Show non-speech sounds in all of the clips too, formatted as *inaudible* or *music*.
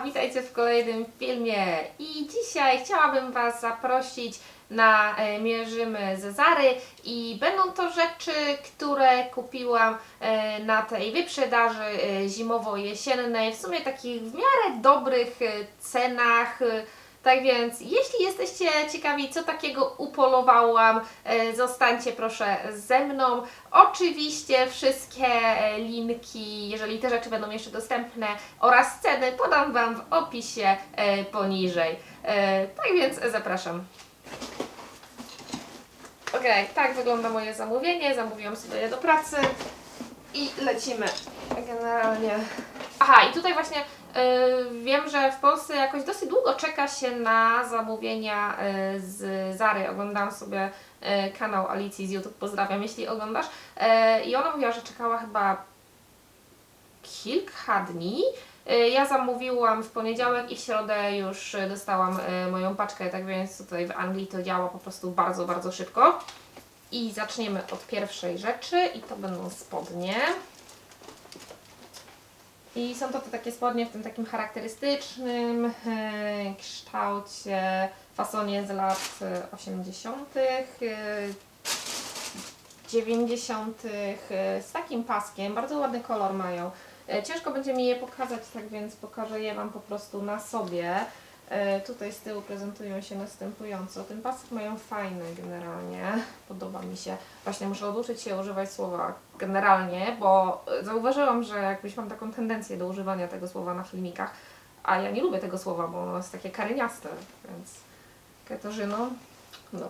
witajcie w kolejnym filmie i dzisiaj chciałabym Was zaprosić na e, Mierzymy Zezary i będą to rzeczy, które kupiłam e, na tej wyprzedaży e, zimowo-jesiennej, w sumie takich w miarę dobrych cenach. Tak więc, jeśli jesteście ciekawi, co takiego upolowałam, e, zostańcie proszę ze mną. Oczywiście wszystkie e, linki, jeżeli te rzeczy będą jeszcze dostępne oraz ceny podam Wam w opisie e, poniżej. Tak więc zapraszam. Okej, tak wygląda moje zamówienie. Zamówiłam sobie do pracy i lecimy generalnie. Aha, i tutaj właśnie wiem, że w Polsce jakoś dosyć długo czeka się na zamówienia y, z Zary. Oglądałam sobie y, kanał Alicji z YouTube, pozdrawiam, jeśli oglądasz. I ona mówiła, że czekała chyba kilka dni. Ja zamówiłam w poniedziałek i w środę już dostałam moją paczkę, tak więc tutaj w Anglii to działa po prostu bardzo, bardzo szybko. I zaczniemy od pierwszej rzeczy i to będą spodnie. I są to te takie spodnie w tym takim charakterystycznym e, kształcie, fasonie z lat e, 80., e, 90., e, z takim paskiem. Bardzo ładny kolor mają. Ciężko będzie mi je pokazać, tak więc pokażę je Wam po prostu na sobie. E, Tutaj z tyłu prezentują się następująco. Ten pasek mają fajny generalnie. Podoba mi się. Właśnie muszę oduczyć się używać słowa generalnie, bo zauważyłam, że jakbyś mam taką tendencję do używania tego słowa na filmikach, a ja nie lubię tego słowa, bo ono jest takie karyniaste, więc Katarzyno, no.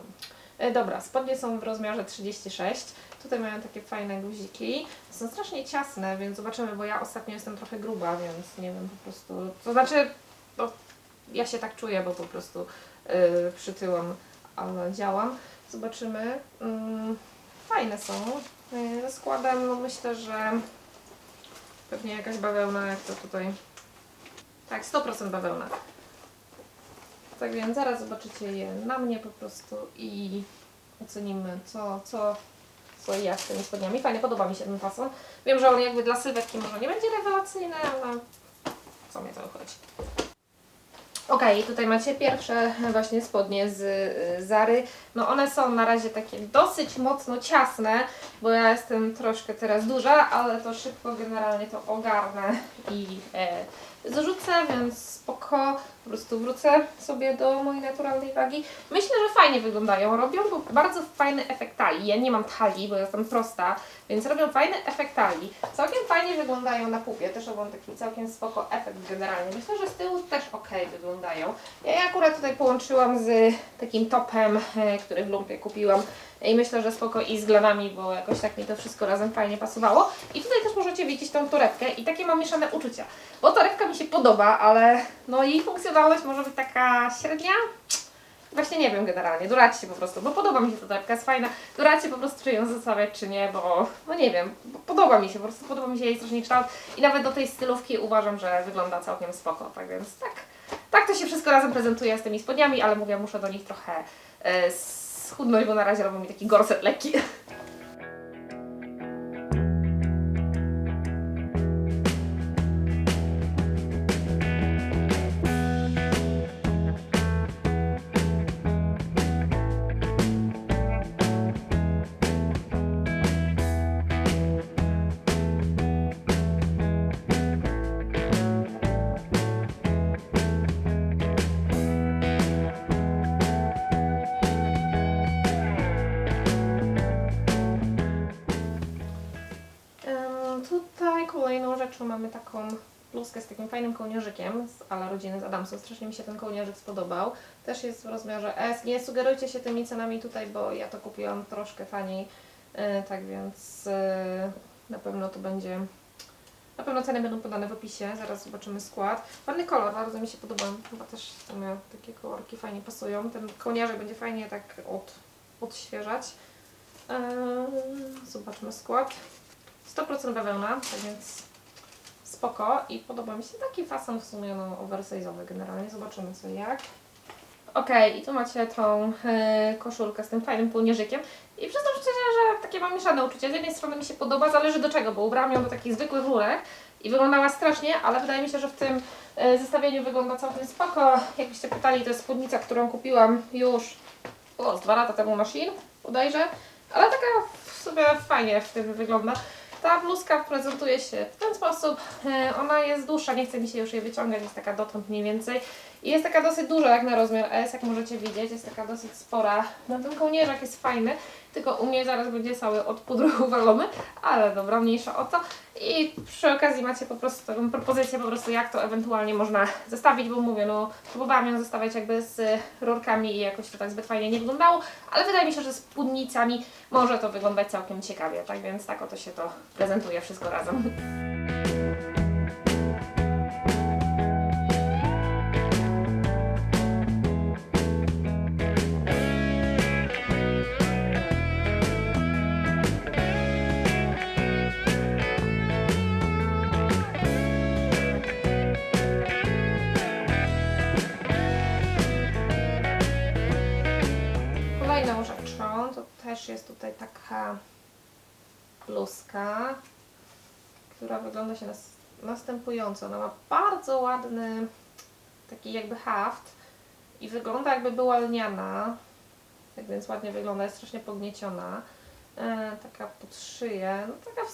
E, Dobra, spodnie są w rozmiarze 36. Tutaj mają takie fajne guziki. Są strasznie ciasne, więc zobaczymy, bo ja ostatnio jestem trochę gruba, więc nie wiem po prostu. To znaczy, no, ja się tak czuję, bo po prostu yy, przytyłam, ale działam. Zobaczymy. Ym, fajne są. Yy, ze składem, no myślę, że pewnie jakaś bawełna, jak to tutaj. Tak, 100% bawełna. Tak więc zaraz zobaczycie je na mnie po prostu i ocenimy co, co, co i jak z tymi spodniami. Fajnie, podoba mi się ten fason. Wiem, że on jakby dla sylwetki może nie będzie rewelacyjny, ale co mnie to obchodzi. Okej, tutaj macie pierwsze właśnie spodnie z y, Zary. No one są na razie takie dosyć mocno ciasne, bo ja jestem troszkę teraz duża, ale to szybko generalnie to ogarnę i e, zrzucę, więc spoko, po prostu wrócę sobie do mojej naturalnej wagi. Myślę, że fajnie wyglądają, robią bardzo fajny efekt talii. Ja nie mam talii, bo jestem prosta, więc robią fajny efekt talii. Całkiem fajnie wyglądają na pupie, też robią taki całkiem spoko efekt generalnie. Myślę, że z tyłu też ok wyglądają. Ja je akurat tutaj połączyłam z takim topem, e, który w lumpie kupiłam. I myślę, że spoko i z glanami, bo jakoś tak mi to wszystko razem fajnie pasowało. I tutaj możecie widzieć tą torebkę i takie mam mieszane uczucia. Bo torebka mi się podoba, ale no jej funkcjonalność może być taka średnia. Właśnie nie wiem generalnie, doradźcie po prostu, bo podoba mi się ta torebka, jest fajna. Doradźcie po prostu, czy ją zostawiać, czy nie, bo no nie wiem, podoba mi się, po prostu podoba mi się jej strasznie kształt i nawet do tej stylówki uważam, że wygląda całkiem spoko, tak więc tak. Tak to się wszystko razem prezentuje z tymi spodniami, ale mówię, muszę do nich trochę e, schudnąć, bo na razie robią mi taki gorset lekki. Tutaj kolejną rzeczą mamy taką bluzkę z takim fajnym kołnierzykiem z ala rodziny z Adamsów. Strasznie mi się ten kołnierzyk spodobał. Też jest w rozmiarze S. Nie sugerujcie się tymi cenami tutaj, bo ja to kupiłam troszkę taniej. E, tak więc e, na pewno to będzie... Na pewno ceny będą podane w opisie, zaraz zobaczymy skład. Ładny kolor, bardzo mi się podoba. Chyba też w sumie takie kolorki fajnie pasują. Ten kołnierzyk będzie fajnie tak od, odświeżać. E, zobaczmy skład. 100% bawełna, tak więc spoko i podoba mi się taki fason w sumie no oversize'owy generalnie, zobaczymy co jak. Okej, i tu macie tą e, koszulkę z tym fajnym kołnierzykiem i przyznam szczerze, że takie mam mieszane uczucia. Z jednej strony mi się podoba, zależy do czego, bo ubrałam ją do takich zwykłych rurek i wyglądała strasznie, ale wydaje mi się, że w tym e, zestawieniu wygląda całkiem spoko. Jakbyście pytali, to jest spódnica, którą kupiłam już o, z dwa lata temu na Shein, bodajże, ale taka w sumie fajnie w tym wygląda. Ta bluzka prezentuje się w ten sposób. E, Ona jest dłuższa, nie chce mi się już jej wyciągać, jest taka dotąd mniej więcej. I jest taka dosyć duża jak na rozmiar S, jak możecie widzieć, jest taka dosyć spora. No ten kołnierzyk jest fajny, tylko u mnie zaraz będzie cały od pudru ale dobra, mniejsza o to. I przy okazji macie po prostu taką propozycję po prostu jak to ewentualnie można zestawić, bo mówię, no próbowałam ją zestawiać jakby z rurkami i jakoś to tak zbyt fajnie nie wyglądało, ale wydaje mi się, że z spódnicami może to wyglądać całkiem ciekawie, tak więc tak oto się to prezentuje wszystko razem. Taka bluzka, która wygląda się nas, następująco. Ona ma bardzo ładny taki jakby haft i wygląda jakby była lniana. Tak więc ładnie wygląda, jest strasznie pognieciona. E, taka pod szyję. No, taka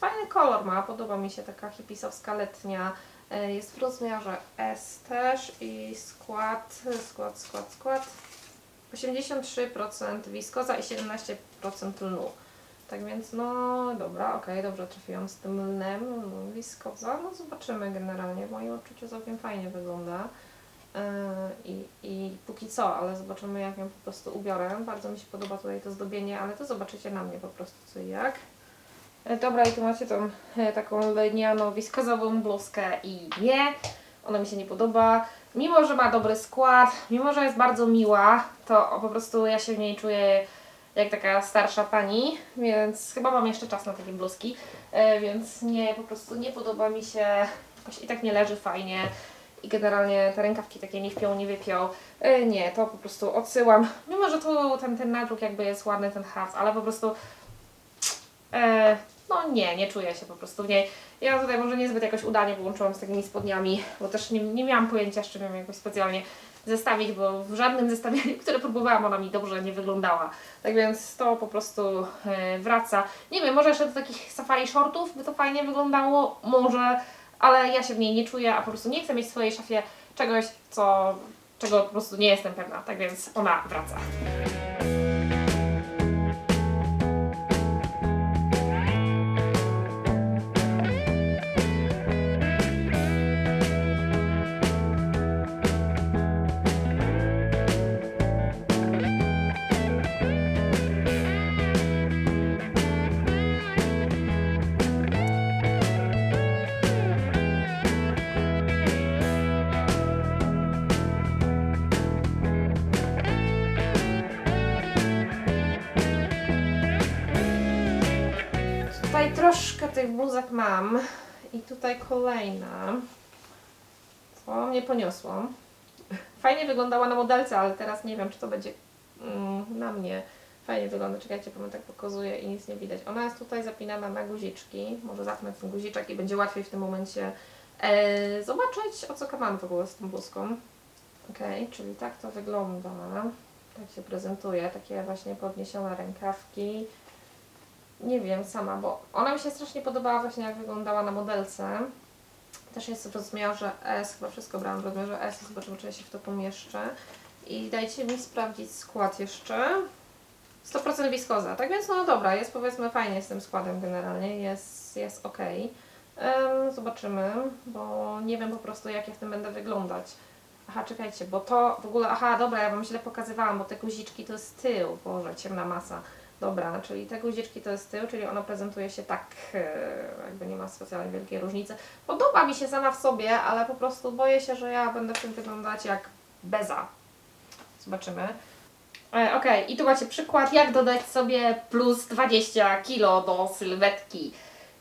fajny kolor ma, podoba mi się taka hipisowska letnia. E, jest w rozmiarze S też i skład, skład, skład, skład 83% wiskoza i 17% lnu. Tak więc, no dobra, okej, dobrze trafiłam z tym lnem, no, wiskoza, no zobaczymy generalnie, w moim odczuciu całkiem fajnie wygląda. Yy, I, I póki co, ale zobaczymy jak ją po prostu ubiorę. Bardzo mi się podoba tutaj to zdobienie, ale to zobaczycie na mnie po prostu co i jak. E, Dobra, i tu macie tą e, taką lnianą, wiskozową bluzkę i nie, ona mi się nie podoba. Mimo, że ma dobry skład, mimo, że jest bardzo miła, to po prostu ja się w niej czuję jak taka starsza pani, więc chyba mam jeszcze czas na takie bluzki, e, więc nie, po prostu nie podoba mi się, jakoś i tak nie leży fajnie i generalnie te rękawki takie nie wpią, nie wypią. E, Nie, to po prostu odsyłam. Mimo, że tu ten, ten nadruk jakby jest ładny, ten haft, ale po prostu e, no nie, nie czuję się po prostu w niej. Ja tutaj może niezbyt jakoś udanie połączyłam z takimi spodniami, bo też nie, nie miałam pojęcia, z czym ją jakoś specjalnie zestawić, bo w żadnym zestawieniu, *laughs* które próbowałam, ona mi dobrze nie wyglądała. Tak więc to po prostu e, wraca. Nie wiem, może jeszcze do takich safari shortów by to fajnie wyglądało, może, ale ja się w niej nie czuję, a po prostu nie chcę mieć w swojej szafie czegoś, co, czego po prostu nie jestem pewna. Tak więc ona wraca. Troszkę tych bluzek mam i tutaj kolejna. Co mnie poniosło. Fajnie wyglądała na modelce, ale teraz nie wiem, czy to będzie mm, na mnie. Fajnie wygląda, czekajcie, bo tak pokazuję i nic nie widać. Ona jest tutaj zapinana na guziczki. Może zapnę ten guziczek i będzie łatwiej w tym momencie e, zobaczyć, o co mam w ogóle z tą bluzką. Okej, czyli tak to wygląda. Tak się prezentuje. Takie właśnie podniesione rękawki. Nie wiem sama, bo ona mi się strasznie podobała właśnie jak wyglądała na modelce. Też jest w rozmiarze S, chyba wszystko brałam w rozmiarze S, zobaczymy czy ja się w to pomieszczę. I dajcie mi sprawdzić skład jeszcze. 100% wiskoza, tak więc no dobra, jest powiedzmy fajnie z tym składem generalnie, jest, jest ok. Em, zobaczymy, bo nie wiem po prostu jak ja w tym będę wyglądać. Aha, czekajcie, bo to w ogóle, aha, dobra, ja Wam źle pokazywałam, bo te guziczki to jest tył, Boże, ciemna masa. Dobra, czyli te guziczki to jest tył, czyli ona prezentuje się tak, e, jakby nie ma specjalnie wielkiej różnicy. Podoba mi się sama w sobie, ale po prostu boję się, że ja będę w tym wyglądać jak beza. Zobaczymy. E, Okej, i tu macie przykład, jak dodać sobie plus 20 kilo do sylwetki.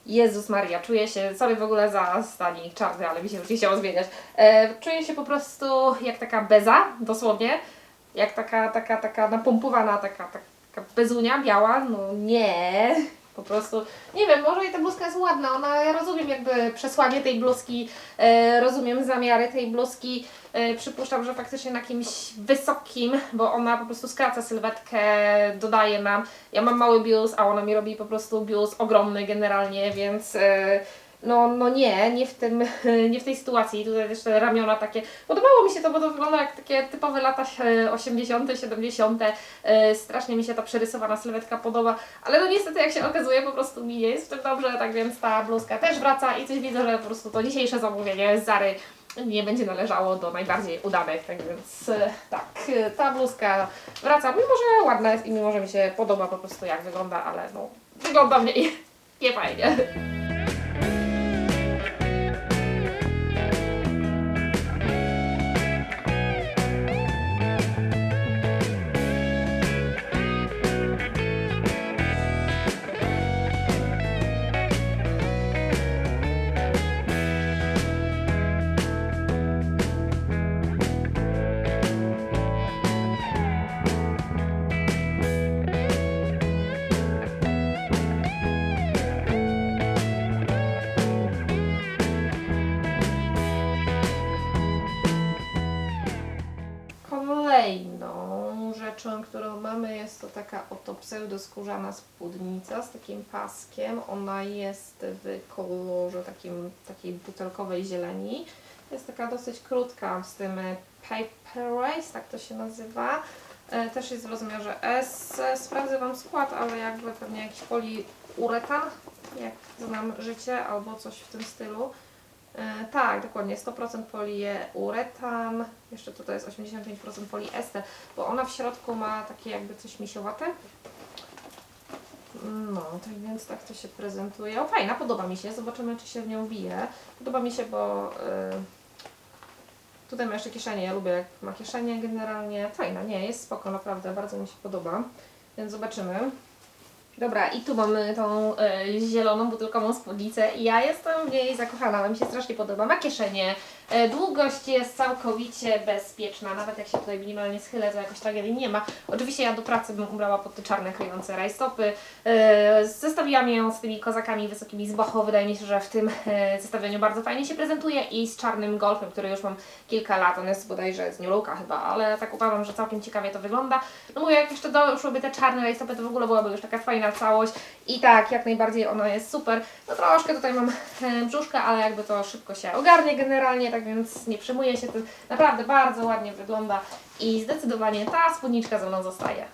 Jezus Maria, czuję się, sorry w ogóle za stani czarny, ale mi się już nie chciało zmieniać. E, czuję się po prostu jak taka beza, dosłownie. Jak taka, taka, taka napompowana, taka, taka bezunia biała. No nie, Po prostu, nie wiem, może i ta bluzka jest ładna, ona, ja rozumiem jakby przesłanie tej bluzki, e, rozumiem zamiary tej bluzki, e, przypuszczam, że faktycznie na kimś wysokim, bo ona po prostu skraca sylwetkę, dodaje nam, ja mam mały biust, a ona mi robi po prostu biust ogromny generalnie, więc e, no, no nie, nie w, tym, *laughs* nie w tej sytuacji. Tutaj też te ramiona takie. Podobało mi się to, bo to wygląda jak takie typowe lata e, 80., 70. E, Strasznie mi się ta przerysowana sylwetka podoba, ale no niestety jak się okazuje, po prostu mi nie jest w tym dobrze, tak więc ta bluzka też wraca i coś widzę, że po prostu to dzisiejsze zamówienie z Zary nie będzie należało do najbardziej udanych, tak więc e, tak, e, ta bluzka wraca, mimo że ładna jest i mimo że mi się podoba po prostu jak wygląda, ale no wygląda mnie nie fajnie. Którą mamy jest to taka oto pseudoskórzana spódnica z takim paskiem. Ona jest w kolorze takim, takiej butelkowej zieleni. Jest taka dosyć krótka z tym e, paper race, tak to się nazywa. E, Też jest w rozmiarze S. Sprawdzę Wam skład, ale jakby pewnie jakiś poliuretan, jak znam życie, albo coś w tym stylu. E, tak, dokładnie, 100% poliuretan, jeszcze tutaj jest 85% poliester, bo ona w środku ma takie jakby coś misiowate. No, tak więc tak to się prezentuje. O, fajna, podoba mi się, zobaczymy czy się w nią wije. Podoba mi się, bo y, tutaj ma jeszcze kieszenie, ja lubię jak ma kieszenie generalnie. Fajna, nie, jest spoko, naprawdę, bardzo mi się podoba, więc zobaczymy. Dobra, i tu mamy tą e, zieloną butelkową spódnicę i ja jestem w niej zakochana, mi się strasznie podoba. Ma kieszenie, e, długość jest całkowicie bezpieczna, nawet jak się tutaj minimalnie schylę, to jakoś tragedii nie ma. Oczywiście ja do pracy bym ubrała pod te czarne kryjące rajstopy. E, zestawiłam ją z tymi kozakami wysokimi z Boho, wydaje mi się, że w tym zestawieniu bardzo fajnie się prezentuje i z czarnym golfem, który już mam kilka lat, on jest bodajże z New Looka chyba, ale tak uważam, że całkiem ciekawie to wygląda. No mówię, jak jeszcze doszłyby te czarne rajstopy, to w ogóle byłaby już taka fajna całość i tak, jak najbardziej ona jest super. No troszkę tutaj mam e, brzuszka, ale jakby to szybko się ogarnie generalnie, tak więc nie przejmuję się tym. Naprawdę bardzo ładnie wygląda i zdecydowanie ta spódniczka ze mną zostaje.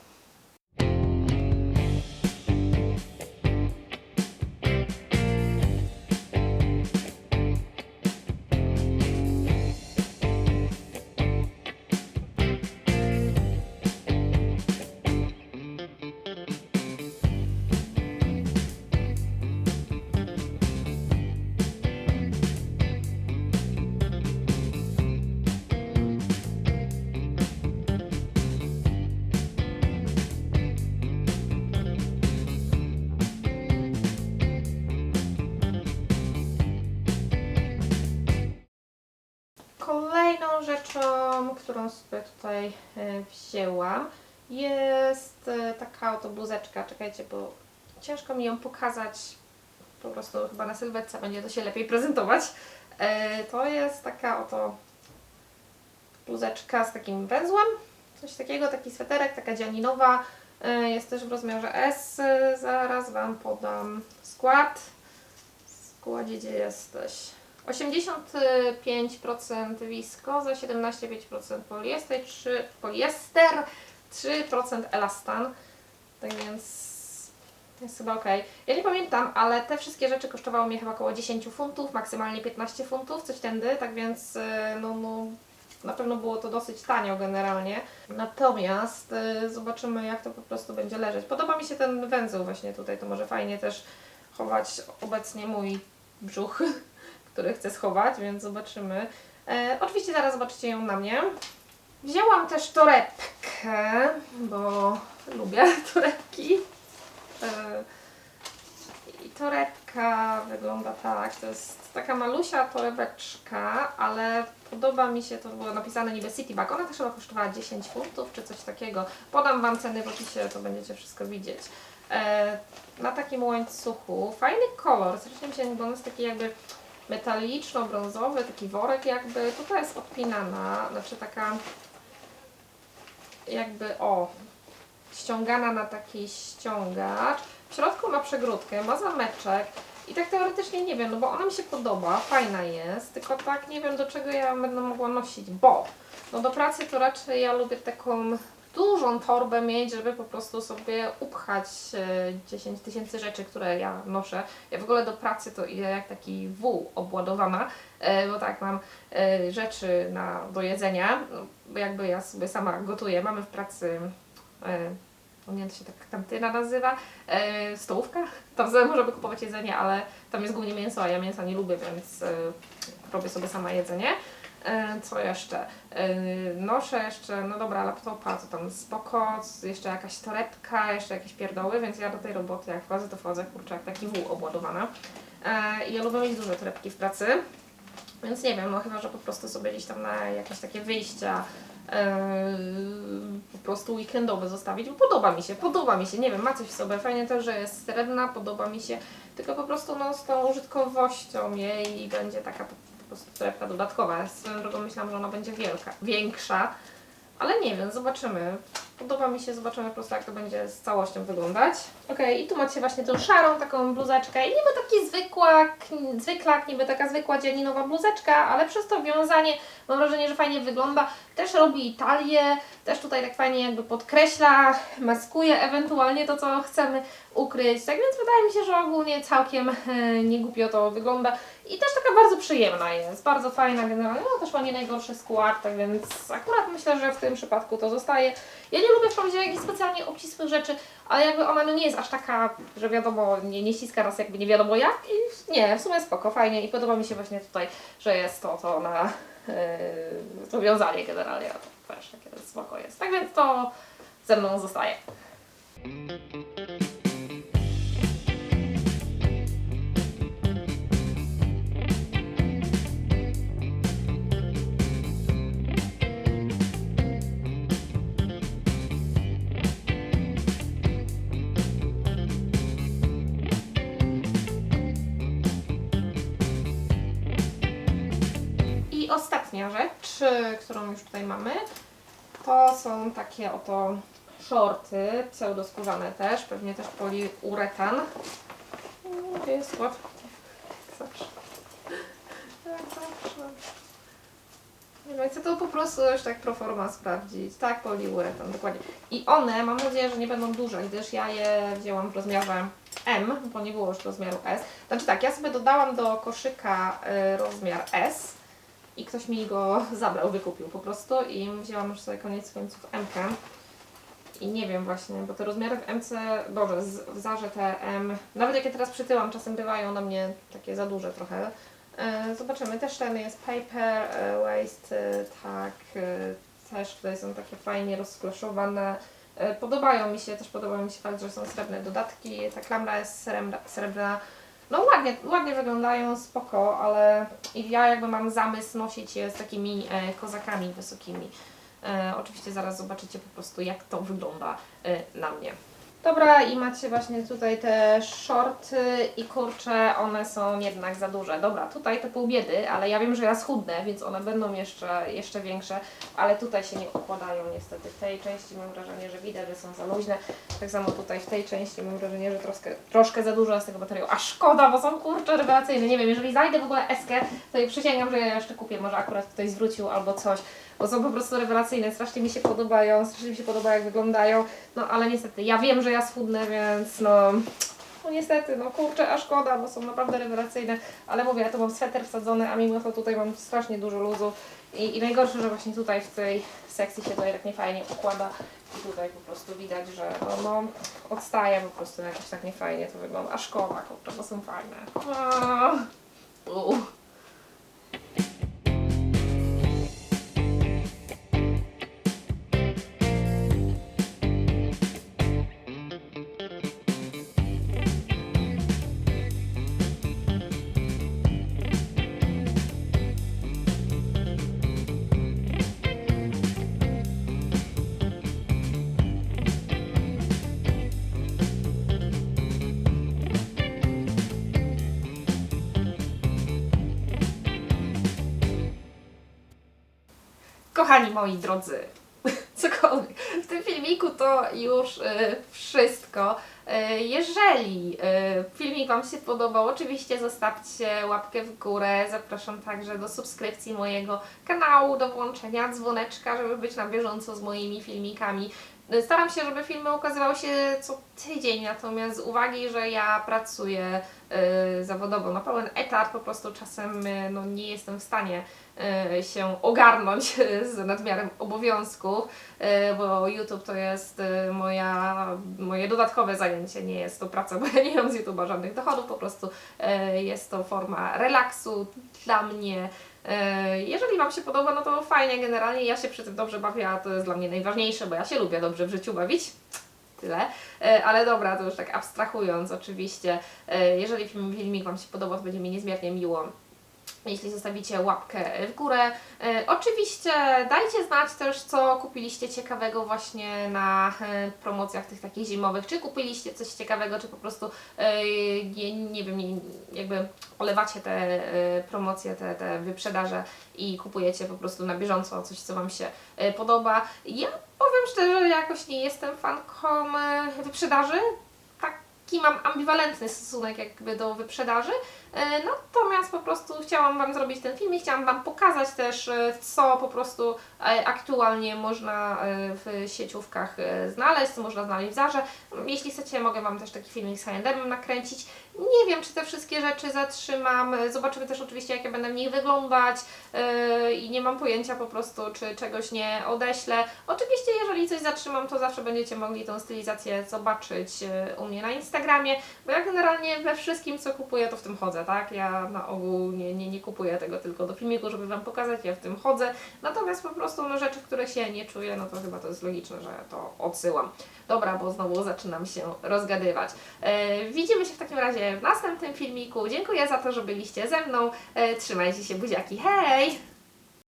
Którą sobie tutaj e, wzięłam, jest e, taka oto bluzeczka. Czekajcie, bo ciężko mi ją pokazać. Po prostu chyba na sylwetce będzie to się lepiej prezentować. E, To jest taka oto bluzeczka z takim węzłem. Coś takiego, taki sweterek, taka dzianinowa. Jest też w rozmiarze S. Zaraz Wam podam skład. Składzie, gdzie jesteś? 85% wiskoza, 17,5% poliester, 3, poliester, 3% elastan. Tak więc jest chyba ok. Ja nie pamiętam, ale te wszystkie rzeczy kosztowały mnie chyba około 10 funtów, maksymalnie 15 funtów, coś tędy, tak więc y, no, no, na pewno było to dosyć tanio generalnie. Natomiast y, zobaczymy jak to po prostu będzie leżeć. Podoba mi się ten węzeł właśnie tutaj, to może fajnie też chować obecnie mój brzuch, *laughs* który chcę schować, więc zobaczymy. E, oczywiście zaraz zobaczycie ją na mnie. Wzięłam też torebkę, bo lubię *laughs* torebki. E, I torebka wygląda tak, to jest taka malusia torebeczka, ale podoba mi się, to było napisane niby City Bag. Ona też chyba kosztowała 10 funtów czy coś takiego. Podam Wam ceny w opisie, to będziecie wszystko widzieć. e, na takim łańcuchu. Fajny kolor, strasznie mi się bo on jest taki jakby metaliczno-brązowy, taki worek jakby. Tutaj jest odpinana, znaczy taka jakby o ściągana na taki ściągacz. W środku ma przegródkę, ma zameczek i tak teoretycznie nie wiem, no bo ona mi się podoba, fajna jest, tylko tak nie wiem do czego ja będę mogła nosić, bo no do pracy to raczej ja lubię taką dużą torbę mieć, żeby po prostu sobie upchać e, 10 tysięcy rzeczy, które ja noszę. Ja w ogóle do pracy to idę jak taki wół obładowana, e, bo tak mam e, rzeczy na, do jedzenia, no, bo jakby ja sobie sama gotuję. Mamy w pracy e, nie wiem, to się tak kantyna nazywa, e, stołówka. Tam sobie możemy kupować jedzenie, ale tam jest głównie mięso, a ja mięsa nie lubię, więc e, robię sobie sama jedzenie. E, co jeszcze? E, noszę jeszcze, no dobra, laptopa, to tam spoko, jeszcze jakaś torebka, jeszcze jakieś pierdoły, więc ja do tej roboty jak wchodzę, to wchodzę, kurczę, jak taki wół obładowana. E, I ja lubię mieć duże torebki w pracy, więc nie wiem, no chyba, że po prostu sobie gdzieś tam na jakieś takie wyjścia po prostu weekendowe zostawić, bo podoba mi się, podoba mi się, nie wiem, ma coś w sobie, fajnie też, że jest srebrna, podoba mi się, tylko po prostu no, z tą użytkowością jej będzie taka prostu torebka dodatkowa. Ja Swoją drogą myślałam, że ona będzie wielka, większa, ale nie wiem, zobaczymy. Podoba mi się, zobaczymy po prostu jak to będzie z całością wyglądać. Okej, i tu macie właśnie tą szarą taką bluzeczkę i niby taki zwykła, zwyklak, niby taka zwykła dzielinowa bluzeczka, ale przez to wiązanie mam wrażenie, że fajnie wygląda. Też robi talię, też tutaj tak fajnie jakby podkreśla, maskuje ewentualnie to, co chcemy ukryć. Tak więc wydaje mi się, że ogólnie całkiem e, nie głupio to wygląda i też taka bardzo przyjemna jest, bardzo fajna generalnie, no też ma nie najgorszy skład, tak więc akurat myślę, że w tym przypadku to zostaje. Ja nie lubię wprawdzie jakichś specjalnie obcisłych rzeczy, ale jakby ona no nie jest aż taka, że wiadomo, nie, nie ściska nas jakby nie wiadomo jak i nie, w sumie spoko, fajnie i podoba mi się właśnie tutaj, że jest to, to na yy, to wiązanie generalnie, to też takie spoko jest. Tak więc to ze mną zostaje. Ostatnia rzecz, którą już tutaj mamy, to są takie oto shorty, pseudoskórzane też, pewnie też poliuretan. Mm, Gdzie jest ład? Zawsze. Jak zawsze. Nie wiem, chcę to po prostu już tak pro forma sprawdzić. Tak, poliuretan, dokładnie. I one, mam nadzieję, że nie będą duże, gdyż ja je wzięłam w rozmiarze M, bo nie było już rozmiaru S. Znaczy tak, ja sobie dodałam do koszyka y, rozmiar S i ktoś mi go *laughs* zabrał, wykupił po prostu i wzięłam już sobie koniec końców M. I nie wiem właśnie, bo te rozmiary w MC, Boże, w Zarze te M, nawet jak teraz przytyłam, czasem bywają na mnie takie za duże trochę. E, Zobaczymy, też ten jest paper, e, waste, e, tak, też tutaj są takie fajnie rozkleszowane. E, Podobają mi się, też podoba mi się fakt, że są srebrne dodatki, ta klamra jest srebrna. No ładnie, ładnie wyglądają, spoko, ale ja jakby mam zamysł nosić je z takimi e, kozakami wysokimi. E, oczywiście zaraz zobaczycie po prostu jak to wygląda e, na mnie. Dobra, i macie właśnie tutaj te shorty i kurcze, one są jednak za duże. Dobra, tutaj to pół biedy, ale ja wiem, że ja schudnę, więc one będą jeszcze, jeszcze większe, ale tutaj się nie układają niestety. W tej części mam wrażenie, że widać, że są za luźne. Tak samo tutaj w tej części mam wrażenie, że troszkę, troszkę za dużo z tego materiału. A szkoda, bo są kurcze rewelacyjne. Nie wiem, jeżeli znajdę w ogóle eskę, to je przysięgam, że ja jeszcze kupię. Może akurat ktoś zwrócił albo coś bo są po prostu rewelacyjne, strasznie mi się podobają, strasznie mi się podoba jak wyglądają, no ale niestety, ja wiem, że ja schudnę, więc no, no niestety, no kurczę, a szkoda, bo są naprawdę rewelacyjne, ale mówię, ja tu mam sweter wsadzony, a mimo to tutaj mam strasznie dużo luzu. I, i najgorsze, że właśnie tutaj w tej sekcji się to jednak nie fajnie układa. I tutaj po prostu widać, że no, no odstaje po prostu jakoś tak niefajnie to wygląda, a szkoda, kurczę, bo są fajne. A, Kochani moi drodzy, *laughs* cokolwiek. W tym filmiku to już y, wszystko. Y, jeżeli y, filmik Wam się podobał, oczywiście zostawcie łapkę w górę. Zapraszam także do subskrypcji mojego kanału, do włączenia dzwoneczka, żeby być na bieżąco z moimi filmikami. Staram się, żeby filmy ukazywały się co tydzień, natomiast z uwagi, że ja pracuję y, zawodowo na pełen etat, po prostu czasem y, no, nie jestem w stanie y, się ogarnąć z nadmiarem obowiązków, bo YouTube to jest moja, moje dodatkowe zajęcie, nie jest to praca, bo ja nie mam z YouTube'a żadnych dochodów, po prostu jest to forma relaksu dla mnie. Y, Jeżeli Wam się podoba, no to fajnie, generalnie ja się przy tym dobrze bawię, a to jest dla mnie najważniejsze, bo ja się lubię dobrze w życiu bawić. Tyle. E, Ale dobra, to już tak abstrahując oczywiście, e, jeżeli film, filmik Wam się podoba, to będzie mi niezmiernie miło, jeśli zostawicie łapkę w górę. E, Oczywiście dajcie znać też, co kupiliście ciekawego właśnie na e, promocjach tych takich zimowych. Czy kupiliście coś ciekawego, czy po prostu e, nie, nie wiem, jakby olewacie te promocje, te, te wyprzedaże i kupujecie po prostu na bieżąco coś, co Wam się podoba. Ja powiem szczerze, jakoś nie jestem fanką wyprzedaży. Taki mam ambiwalentny stosunek jakby do wyprzedaży. E, Natomiast po prostu chciałam Wam zrobić ten film i chciałam Wam pokazać też, e, co po prostu e, aktualnie można w sieciówkach znaleźć, co można znaleźć w Zarze. Jeśli chcecie, mogę Wam też taki filmik z H&M nakręcić. Nie wiem, czy te wszystkie rzeczy zatrzymam. Zobaczymy też oczywiście, jak ja będę w nich wyglądać i nie mam pojęcia po prostu, czy czegoś nie odeślę. Oczywiście, jeżeli coś zatrzymam, to zawsze będziecie mogli tą stylizację zobaczyć u mnie na Instagramie, bo ja generalnie we wszystkim, co kupuję, to w tym chodzę, tak? Ja na ogół nie, nie, nie kupuję tego tylko do filmiku, żeby Wam pokazać, ja w tym chodzę. Natomiast po prostu no, rzeczy, których się nie czuję, no to chyba to jest logiczne, że to odsyłam. Dobra, bo znowu zaczynam się rozgadywać. E, widzimy się w takim razie w następnym filmiku. Dziękuję za to, że byliście ze mną. E, trzymajcie się, buziaki. Hej!